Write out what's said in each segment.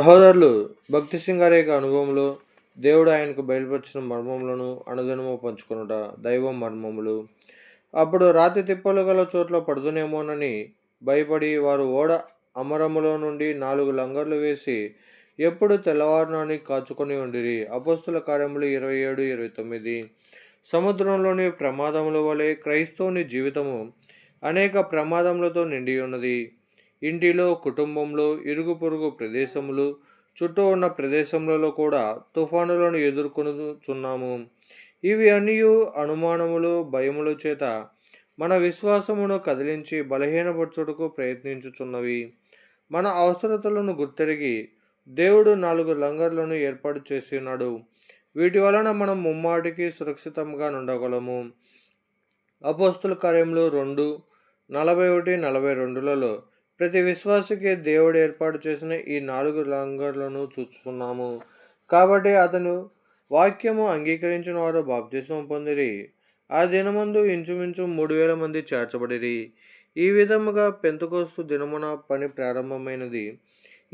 సహోదరులు భక్తి సింగారేక అనుభవంలో దేవుడు ఆయనకు బయలుపరిచిన మర్మములను అనుదినము పంచుకొనుట దైవం మర్మములు. అప్పుడు రాతి తిప్పలు గల చోట్ల పడుతునేమోనని భయపడి వారు ఓడ అమరములో నుండి నాలుగు లంగర్లు వేసి ఎప్పుడు తెల్లవారునాన్ని కాచుకొని ఉండిరి. అపోస్తుల కార్యములు ఇరవై ఏడు ఇరవై తొమ్మిది. సముద్రంలోని ప్రమాదముల వలె క్రైస్తవుని జీవితము అనేక ప్రమాదములతో నిండి ఉన్నది. ఇంటిలో కుటుంబంలో ఇరుగు పొరుగు ప్రదేశములు చుట్టూ ఉన్న ప్రదేశములలో కూడా తుఫానులను ఎదుర్కొనుచున్నాము. ఇవి అన్నీ అనుమానములు భయముల చేత మన విశ్వాసమును కదిలించి బలహీనపరచుటకు ప్రయత్నించుచున్నవి. మన అవసరతలను గుర్తెరిగి దేవుడు నాలుగు లంగర్లను ఏర్పాటు చేసి ఉన్నాడు వీటి వలన మనం ముమ్మాటికి సురక్షితంగా ఉండగలము అపోస్తుల కార్యములు రెండు నలభై ఒకటి నలభై రెండులలో ప్రతి విశ్వాసకి దేవుడు ఏర్పాటు చేసిన ఈ నాలుగు లంగర్లను చూస్తున్నాము. కాబట్టి అతను వాక్యము అంగీకరించిన వారు బాప్తిసం పొందిరి. ఆ దినమందు ఇంచుమించు మూడు వేల మంది చేర్చబడిరి. ఈ విధముగా పెంతకోస్తు దినమున పని ప్రారంభమైనది.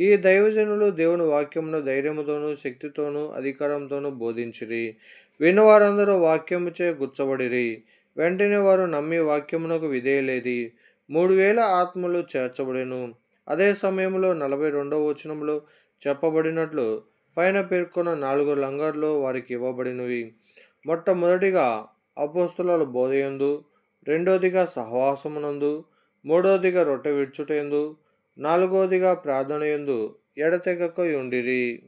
ఈ దైవజనులు దేవుని వాక్యమును ధైర్యముతోనూ శక్తితోనూ అధికారంతోనూ బోధించిరి. విన్నవారందరూ వాక్యముచే గుచ్చబడిరి. వెంటనే వారు నమ్మి వాక్యమునకు విధేయలేది మూడు వేల ఆత్మలు చేర్చబడెను. అదే సమయంలో నలభై రెండవ వచనంలో చెప్పబడినట్లు పైన పేర్కొన్న నాలుగు లంగర్లు వారికి ఇవ్వబడినవి. మొట్టమొదటిగా అపోస్తుల బోధయందు రెండోదిగా సహవాసమునందు మూడోదిగా రొట్టె విడ్చుటయందు నాలుగోదిగా ప్రార్థనయందు ఎడతెగక ఉండిరి.